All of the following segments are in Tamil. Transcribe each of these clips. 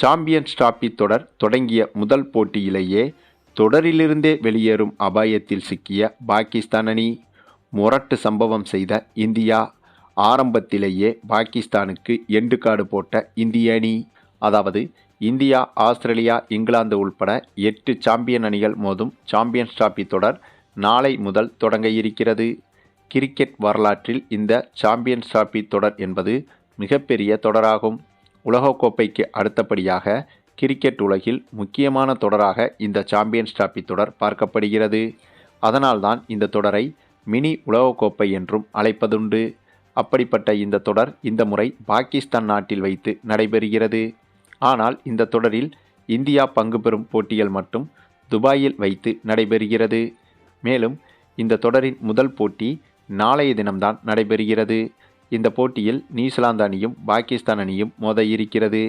சாம்பியன்ஸ் டிராபி தொடர் தொடங்கிய முதல் போட்டியிலேயே தொடரிலிருந்தே வெளியேறும் அபாயத்தில் சிக்கிய பாகிஸ்தான் அணி. முரட்டு சம்பவம் செய்த இந்தியா ஆரம்பத்திலேயே பாகிஸ்தானுக்கு எண்டு காடு போட்ட இந்திய அணி. அதாவது இந்தியா ஆஸ்திரேலியா இங்கிலாந்து உள்பட எட்டு சாம்பியன் அணிகள் மோதும் சாம்பியன்ஸ் டிராபி தொடர் நாளை முதல் தொடங்க இருக்கிறது. கிரிக்கெட் வரலாற்றில் இந்த சாம்பியன்ஸ் டிராபி தொடர் என்பது மிகப்பெரிய தொடராகும். உலகக்கோப்பைக்கு அடுத்தபடியாக கிரிக்கெட் உலகில் முக்கியமான தொடராக இந்த சாம்பியன்ஸ் டிராபி தொடர் பார்க்கப்படுகிறது. அதனால்தான் இந்த தொடரை மினி உலகக்கோப்பை என்றும் அழைப்பதுண்டு. அப்படிப்பட்ட இந்த தொடர் இந்த முறை பாகிஸ்தான் நாட்டில் வைத்து நடைபெறுகிறது. ஆனால் இந்த தொடரில் இந்தியா பங்கு பெறும் போட்டிகள் மட்டும் துபாயில் வைத்து நடைபெறுகிறது. மேலும் இந்த தொடரின் முதல் போட்டி நாளைய தினம்தான் நடைபெறுகிறது. இந்த போட்டியில் நியூசிலாந்து அணியும் பாகிஸ்தான் அணியும் மோத இருக்கிறது.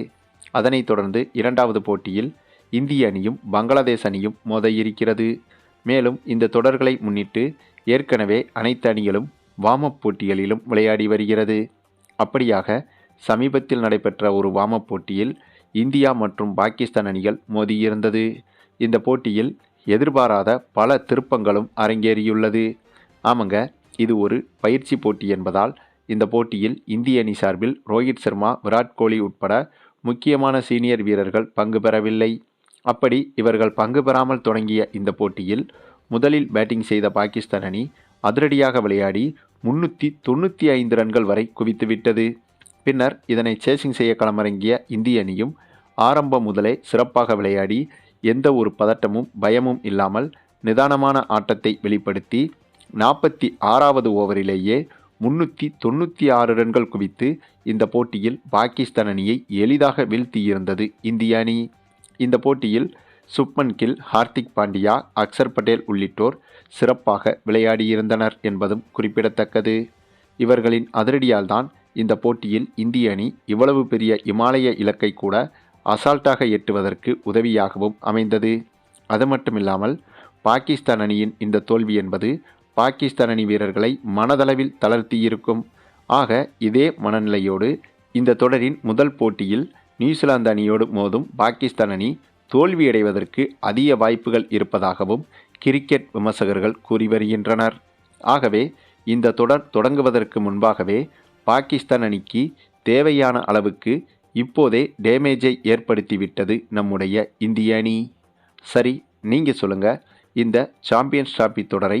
அதனைத் தொடர்ந்து இரண்டாவது போட்டியில் இந்திய அணியும் பங்களாதேஷ் அணியும் மோத இருக்கிறது. மேலும் இந்த தொடர்களை முன்னிட்டு ஏற்கனவே அனைத்து அணிகளும் வார்ம் போட்டிகளிலும் விளையாடி வருகிறது. அப்படியாக சமீபத்தில் நடைபெற்ற ஒரு வார்ம் போட்டியில் இந்தியா மற்றும் பாகிஸ்தான் அணிகள் மோதியிருந்தது இந்த போட்டியில் எதிர்பாராத பல திருப்பங்களும் அரங்கேறியுள்ளது. ஆமாங்க இது ஒரு பயிற்சி போட்டி என்பதால் இந்த போட்டியில் இந்திய அணி சார்பில் ரோஹித் சர்மா விராட் கோலி உட்பட முக்கியமான சீனியர் வீரர்கள் பங்கு பெறவில்லை. அப்படி இவர்கள் பங்கு பெறாமல் தொடங்கிய இந்த போட்டியில் முதலில் பேட்டிங் செய்த பாகிஸ்தான் அணி அதிரடியாக விளையாடி முன்னூற்றி தொண்ணூற்றி ஐந்து ரன்கள் வரை குவித்துவிட்டது பின்னர் இதனை சேசிங் செய்ய களமிறங்கிய இந்திய அணியும் ஆரம்பம் முதலே சிறப்பாக விளையாடி எந்த ஒரு பதட்டமும் பயமும் இல்லாமல் நிதானமான ஆட்டத்தை வெளிப்படுத்தி நாற்பத்தி ஆறாவது ஓவரிலேயே முன்னூற்றி தொண்ணூற்றி ஆறு ரன்கள் குவித்து இந்த போட்டியில் பாகிஸ்தான் அணியை எளிதாக வீழ்த்தியிருந்தது இந்திய அணி. இந்த போட்டியில் சுப்மன் கில் ஹார்திக் பாண்டியா அக்சர் பட்டேல் உள்ளிட்டோர் சிறப்பாக விளையாடியிருந்தனர் என்பதும் குறிப்பிடத்தக்கது. இவர்களின் அதிரடியால்தான் இந்த போட்டியில் இந்திய அணி இவ்வளவு பெரிய இமாலய இலக்கை கூட அசால்ட்டாக எட்டுவதற்கு உதவியாகவும் அமைந்தது. அது மட்டுமில்லாமல் பாகிஸ்தான் அணியின் இந்த தோல்வி என்பது பாகிஸ்தான் அணி வீரர்களை மனதளவில் தளர்த்தியிருக்கும். ஆக இதே மனநிலையோடு இந்த தொடரின் முதல் போட்டியில் நியூசிலாந்து அணியோடு மோதும் பாகிஸ்தான் அணி தோல்வியடைவதற்கு அதிக வாய்ப்புகள் இருப்பதாகவும் கிரிக்கெட் விமர்சகர்கள் கூறி வருகின்றனர். ஆகவே இந்த தொடர் தொடங்குவதற்கு முன்பாகவே பாகிஸ்தான் அணிக்கு தேவையான அளவுக்கு இப்போதே டேமேஜை ஏற்படுத்திவிட்டது நம்முடைய இந்திய அணி. சரி நீங்கள் சொல்லுங்கள் இந்த சாம்பியன்ஸ் டிராபி தொடரை